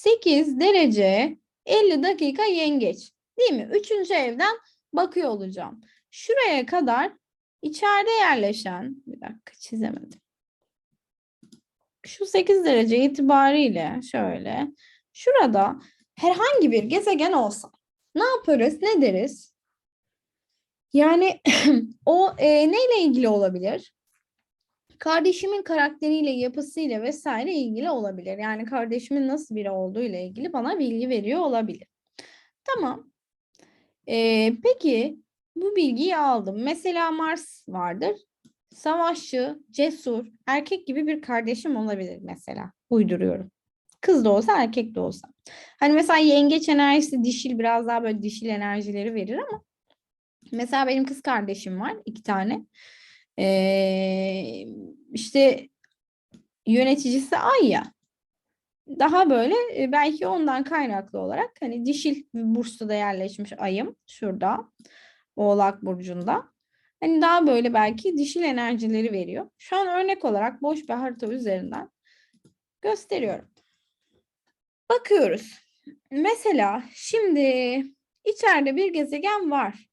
8 derece 50 dakika yengeç. Değil mi? Üçüncü evden bakıyor olacağım. Şuraya kadar içeride yerleşen bir dakika çizemedim. Şu 8 derece itibariyle şöyle şurada herhangi bir gezegen olsa ne yaparız? Ne deriz? Yani o e, neyle ilgili olabilir? Kardeşimin karakteriyle, yapısıyla vesaire ilgili olabilir. Yani kardeşimin nasıl biri olduğu ile ilgili bana bilgi veriyor olabilir. Tamam. Ee, peki bu bilgiyi aldım. Mesela Mars vardır. Savaşçı, cesur, erkek gibi bir kardeşim olabilir mesela. Uyduruyorum. Kız da olsa erkek de olsa. Hani mesela yengeç enerjisi dişil biraz daha böyle dişil enerjileri verir ama mesela benim kız kardeşim var iki tane. Ee, işte yöneticisi Ay ya. Daha böyle e, belki ondan kaynaklı olarak hani dişil bir burçta da yerleşmiş ayım şurada. Oğlak burcunda. Hani daha böyle belki dişil enerjileri veriyor. Şu an örnek olarak boş bir harita üzerinden gösteriyorum. Bakıyoruz. Mesela şimdi içeride bir gezegen var.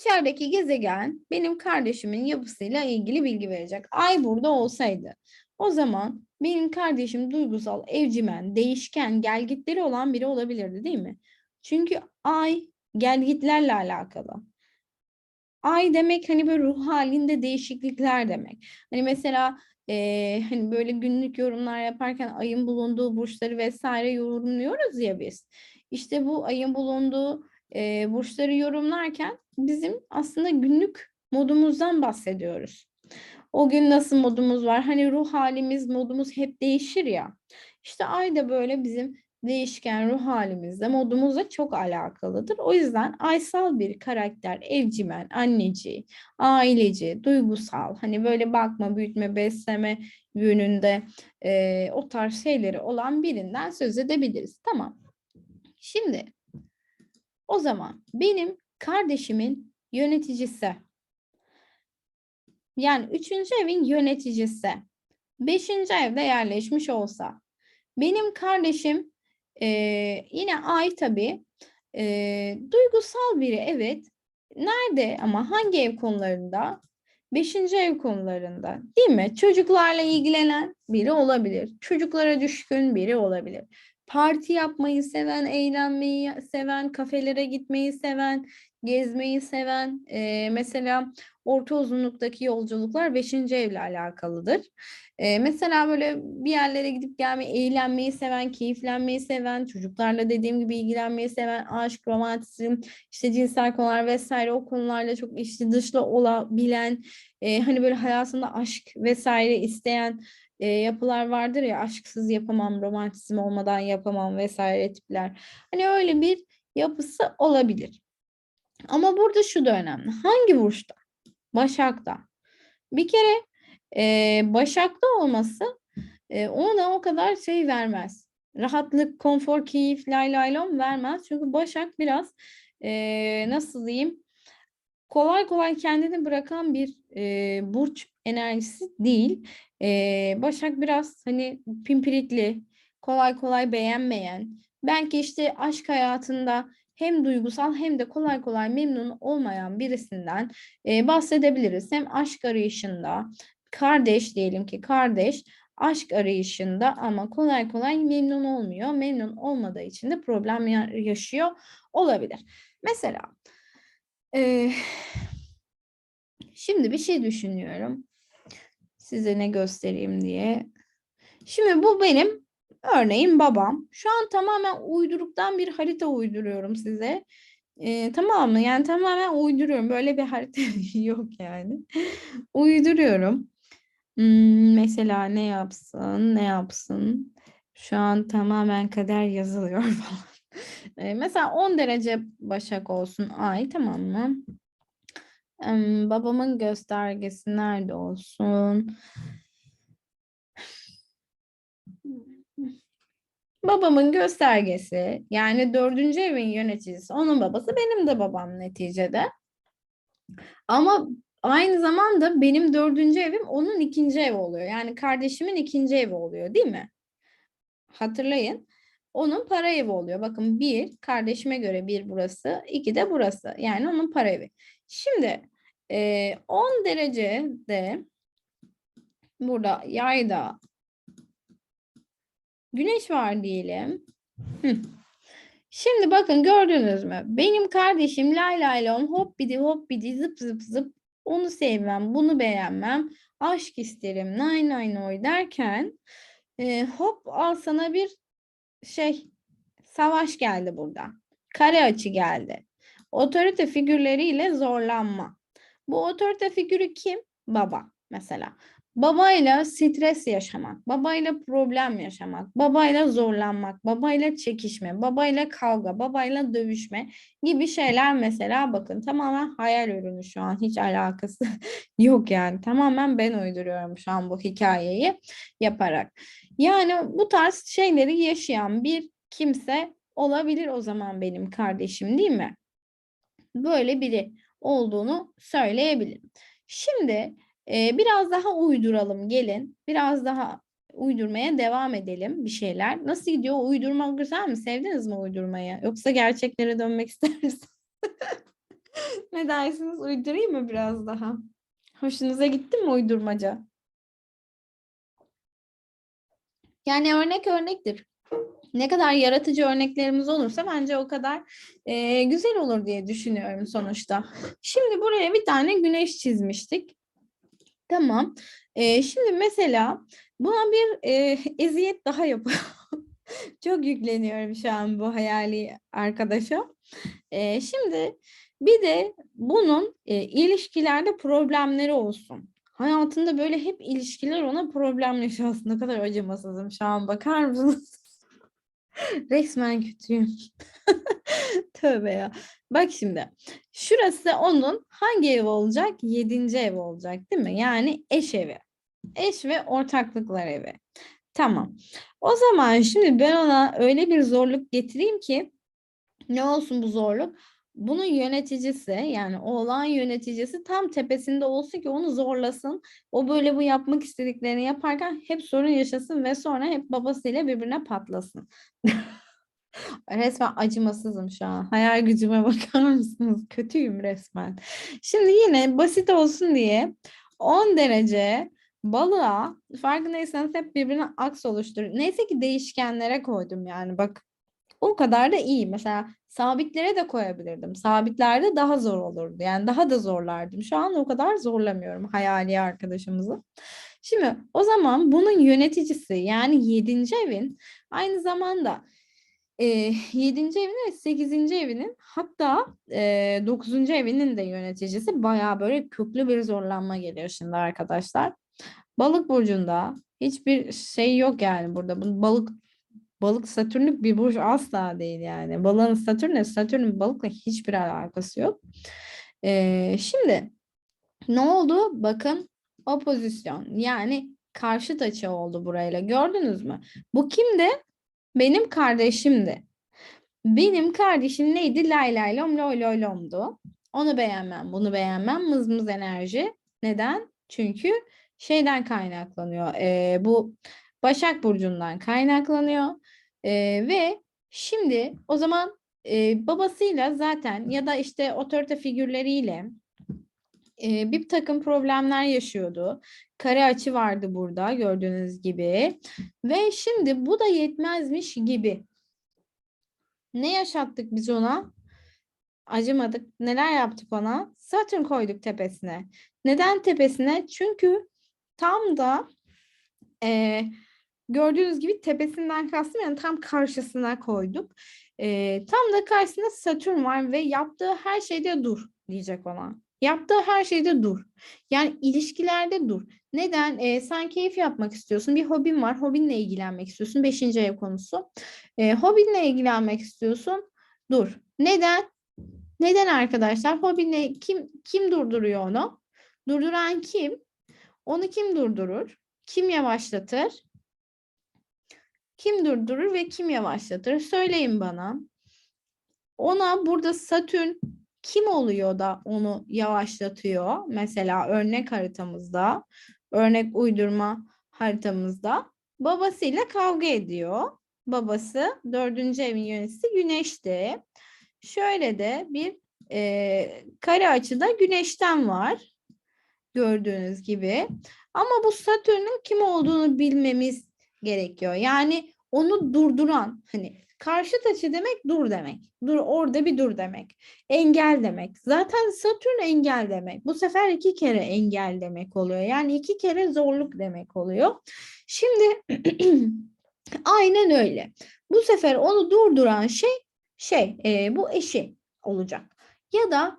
İçerideki gezegen benim kardeşimin yapısıyla ilgili bilgi verecek. Ay burada olsaydı o zaman benim kardeşim duygusal, evcimen, değişken, gelgitleri olan biri olabilirdi değil mi? Çünkü ay gelgitlerle alakalı. Ay demek hani böyle ruh halinde değişiklikler demek. Hani mesela e, hani böyle günlük yorumlar yaparken ayın bulunduğu burçları vesaire yorumluyoruz ya biz. İşte bu ayın bulunduğu e, burçları yorumlarken bizim aslında günlük modumuzdan bahsediyoruz. O gün nasıl modumuz var? Hani ruh halimiz, modumuz hep değişir ya. İşte ay da böyle bizim değişken ruh halimizle, modumuzla çok alakalıdır. O yüzden aysal bir karakter, evcimen, anneci, aileci, duygusal, hani böyle bakma, büyütme, besleme yönünde e, o tarz şeyleri olan birinden söz edebiliriz. Tamam. Şimdi o zaman benim kardeşimin yöneticisi, yani üçüncü evin yöneticisi, beşinci evde yerleşmiş olsa, benim kardeşim e, yine ay tabii, e, duygusal biri evet. Nerede ama hangi ev konularında? Beşinci ev konularında değil mi? Çocuklarla ilgilenen biri olabilir. Çocuklara düşkün biri olabilir parti yapmayı seven, eğlenmeyi seven, kafelere gitmeyi seven, gezmeyi seven, e, mesela orta uzunluktaki yolculuklar 5. evle alakalıdır. E, mesela böyle bir yerlere gidip gelmeyi, eğlenmeyi seven, keyiflenmeyi seven, çocuklarla dediğim gibi ilgilenmeyi seven, aşk, romantizm, işte cinsel konular vesaire o konularla çok içli dışlı olabilen, e, hani böyle hayatında aşk vesaire isteyen e, yapılar vardır ya aşksız yapamam, romantizm olmadan yapamam vesaire tipler. Hani öyle bir yapısı olabilir. Ama burada şu da önemli. Hangi burçta? Başak'ta. Bir kere e, Başak'ta olması e, ona o kadar şey vermez. Rahatlık, konfor, keyif, lay lay lom vermez. Çünkü Başak biraz e, nasıl diyeyim kolay kolay kendini bırakan bir e, burç enerjisi değil. E, Başak biraz hani pimpirikli, kolay kolay beğenmeyen, belki işte aşk hayatında hem duygusal hem de kolay kolay memnun olmayan birisinden e, bahsedebiliriz. Hem aşk arayışında, kardeş diyelim ki kardeş aşk arayışında ama kolay kolay memnun olmuyor. Memnun olmadığı için de problem yaşıyor olabilir. Mesela e, şimdi bir şey düşünüyorum size ne göstereyim diye. Şimdi bu benim örneğin babam. Şu an tamamen uyduruktan bir harita uyduruyorum size. Ee, tamam mı? Yani tamamen uyduruyorum. Böyle bir harita yok yani. uyduruyorum. Hmm, mesela ne yapsın, ne yapsın. Şu an tamamen kader yazılıyor falan. Ee, mesela 10 derece Başak olsun ay tamam mı? Babamın göstergesi nerede olsun? Babamın göstergesi yani dördüncü evin yöneticisi onun babası benim de babam neticede. Ama aynı zamanda benim dördüncü evim onun ikinci evi oluyor. Yani kardeşimin ikinci evi oluyor değil mi? Hatırlayın. onun para evi oluyor. Bakın bir kardeşime göre bir burası, iki de burası. Yani onun para evi. Şimdi e, 10 derecede burada yayda güneş var diyelim. Şimdi bakın gördünüz mü? Benim kardeşim lay lay lom hop bidi hop bidi zıp zıp zıp onu sevmem, bunu beğenmem, aşk isterim, nay nay noy derken e, hop al sana bir şey savaş geldi burada. Kare açı geldi. Otorite figürleriyle zorlanma. Bu otorite figürü kim? Baba mesela. Babayla stres yaşamak, babayla problem yaşamak, babayla zorlanmak, babayla çekişme, babayla kavga, babayla dövüşme gibi şeyler mesela bakın tamamen hayal ürünü şu an hiç alakası yok yani tamamen ben uyduruyorum şu an bu hikayeyi yaparak. Yani bu tarz şeyleri yaşayan bir kimse olabilir o zaman benim kardeşim değil mi? Böyle biri olduğunu söyleyebilirim. Şimdi ee, biraz daha uyduralım gelin. Biraz daha uydurmaya devam edelim bir şeyler. Nasıl gidiyor? Uydurma güzel mi? Sevdiniz mi uydurmayı? Yoksa gerçeklere dönmek ister misiniz? ne dersiniz? Uydurayım mı biraz daha? Hoşunuza gitti mi uydurmaca? Yani örnek örnektir. Ne kadar yaratıcı örneklerimiz olursa bence o kadar e, güzel olur diye düşünüyorum sonuçta. Şimdi buraya bir tane güneş çizmiştik. Tamam. Ee, şimdi mesela buna bir e, eziyet daha yapıyor. Çok yükleniyorum şu an bu hayali arkadaşa. Ee, şimdi bir de bunun e, ilişkilerde problemleri olsun. Hayatında böyle hep ilişkiler ona problem yaşasın. Ne kadar acımasızım şu an bakar mısınız? Resmen kötüyüm. Tövbe ya. Bak şimdi. Şurası onun hangi ev olacak? Yedinci ev olacak değil mi? Yani eş evi. Eş ve ortaklıklar evi. Tamam. O zaman şimdi ben ona öyle bir zorluk getireyim ki ne olsun bu zorluk? Bunun yöneticisi yani oğlan yöneticisi tam tepesinde olsun ki onu zorlasın. O böyle bu yapmak istediklerini yaparken hep sorun yaşasın ve sonra hep babasıyla birbirine patlasın. Resmen acımasızım şu an. Hayal gücüme bakar mısınız? Kötüyüm resmen. Şimdi yine basit olsun diye 10 derece balığa farkındaysanız hep birbirine aks oluşturur. Neyse ki değişkenlere koydum yani bak o kadar da iyi. Mesela sabitlere de koyabilirdim. Sabitlerde daha zor olurdu. Yani daha da zorlardım. Şu an o kadar zorlamıyorum hayali arkadaşımızı. Şimdi o zaman bunun yöneticisi yani 7. evin aynı zamanda e, 7. evinin ve 8. evinin hatta e, 9. evinin de yöneticisi baya böyle köklü bir zorlanma geliyor şimdi arkadaşlar. Balık burcunda hiçbir şey yok yani burada. Bu balık balık satürnlük bir burç asla değil yani. Balığın satürnle satürnün balıkla hiçbir alakası yok. E, şimdi ne oldu? Bakın opozisyon yani karşıt açı oldu burayla. Gördünüz mü? Bu kimdi? Benim kardeşimdi. Benim kardeşim neydi? Lay lay lom loy loy lomdu. Onu beğenmem, bunu beğenmem. Mız mız enerji. Neden? Çünkü şeyden kaynaklanıyor. E, bu Başak Burcu'ndan kaynaklanıyor. E, ve şimdi o zaman e, babasıyla zaten ya da işte otorite figürleriyle e, bir takım problemler yaşıyordu. Kare açı vardı burada gördüğünüz gibi. Ve şimdi bu da yetmezmiş gibi. Ne yaşattık biz ona? Acımadık. Neler yaptık ona? Satürn koyduk tepesine. Neden tepesine? Çünkü tam da e, gördüğünüz gibi tepesinden kastım yani tam karşısına koyduk. E, tam da karşısında Satürn var ve yaptığı her şeyde dur diyecek ona. Yaptığı her şeyde dur. Yani ilişkilerde dur. Neden? Ee, sen keyif yapmak istiyorsun. Bir hobin var. Hobinle ilgilenmek istiyorsun. Beşinci ev konusu. Ee, hobinle ilgilenmek istiyorsun. Dur. Neden? Neden arkadaşlar? Hobinle kim kim durduruyor onu? Durduran kim? Onu kim durdurur? Kim yavaşlatır? Kim durdurur ve kim yavaşlatır? Söyleyin bana. Ona burada Satürn kim oluyor da onu yavaşlatıyor? Mesela örnek haritamızda, örnek uydurma haritamızda babasıyla kavga ediyor. babası dördüncü evin yöneticisi güneşti. Şöyle de bir e, kare açıda güneşten var. Gördüğünüz gibi. Ama bu Satürn'ün kim olduğunu bilmemiz gerekiyor. Yani onu durduran hani karşıt açı demek dur demek. Dur orada bir dur demek. Engel demek. Zaten Satürn engel demek. Bu sefer iki kere engel demek oluyor. Yani iki kere zorluk demek oluyor. Şimdi aynen öyle. Bu sefer onu durduran şey şey e, bu eşi olacak. Ya da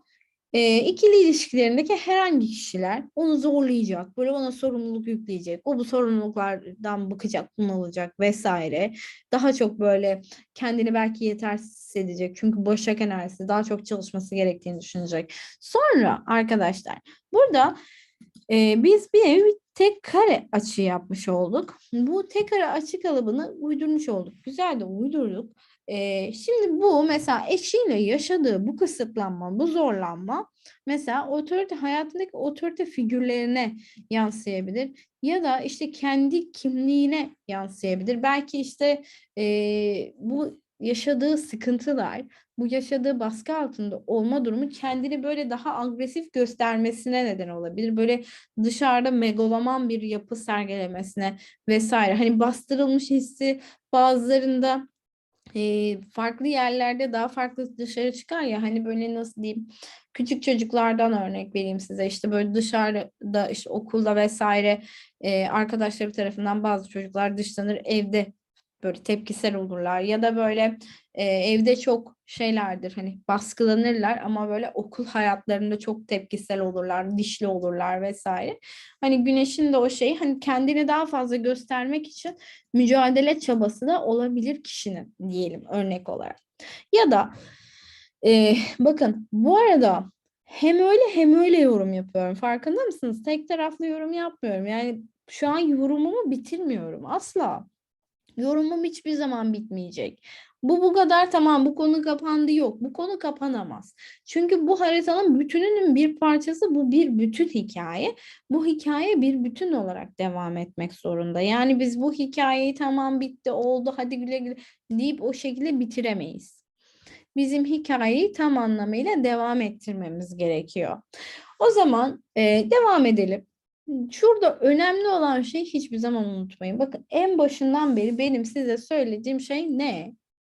e, ikili ilişkilerindeki herhangi kişiler onu zorlayacak, böyle ona sorumluluk yükleyecek, o bu sorumluluklardan bıkacak, bunalacak vesaire. Daha çok böyle kendini belki yetersiz hissedecek çünkü Başak enerjisi daha çok çalışması gerektiğini düşünecek. Sonra arkadaşlar burada e, biz bir evi tek kare açı yapmış olduk. Bu tek kare açı kalıbını uydurmuş olduk. Güzel de uydurduk. Ee, şimdi bu mesela eşiyle yaşadığı bu kısıtlanma, bu zorlanma mesela otorite hayatındaki otorite figürlerine yansıyabilir ya da işte kendi kimliğine yansıyabilir. Belki işte e, bu yaşadığı sıkıntılar, bu yaşadığı baskı altında olma durumu kendini böyle daha agresif göstermesine neden olabilir. Böyle dışarıda megaloman bir yapı sergilemesine vesaire. Hani bastırılmış hissi bazılarında e, farklı yerlerde daha farklı dışarı çıkar ya hani böyle nasıl diyeyim küçük çocuklardan örnek vereyim size. İşte böyle dışarıda işte okulda vesaire e, arkadaşları tarafından bazı çocuklar dışlanır evde böyle tepkisel olurlar ya da böyle e, evde çok şeylerdir hani baskılanırlar ama böyle okul hayatlarında çok tepkisel olurlar, dişli olurlar vesaire. Hani güneşin de o şey hani kendini daha fazla göstermek için mücadele çabası da olabilir kişinin diyelim örnek olarak. Ya da e, bakın bu arada hem öyle hem öyle yorum yapıyorum. Farkında mısınız? Tek taraflı yorum yapmıyorum. Yani şu an yorumumu bitirmiyorum asla. Yorumum hiçbir zaman bitmeyecek. Bu bu kadar tamam bu konu kapandı yok. Bu konu kapanamaz. Çünkü bu haritanın bütününün bir parçası bu bir bütün hikaye. Bu hikaye bir bütün olarak devam etmek zorunda. Yani biz bu hikayeyi tamam bitti oldu hadi güle güle deyip o şekilde bitiremeyiz. Bizim hikayeyi tam anlamıyla devam ettirmemiz gerekiyor. O zaman e, devam edelim. Şurada önemli olan şey hiçbir zaman unutmayın. Bakın en başından beri benim size söylediğim şey ne?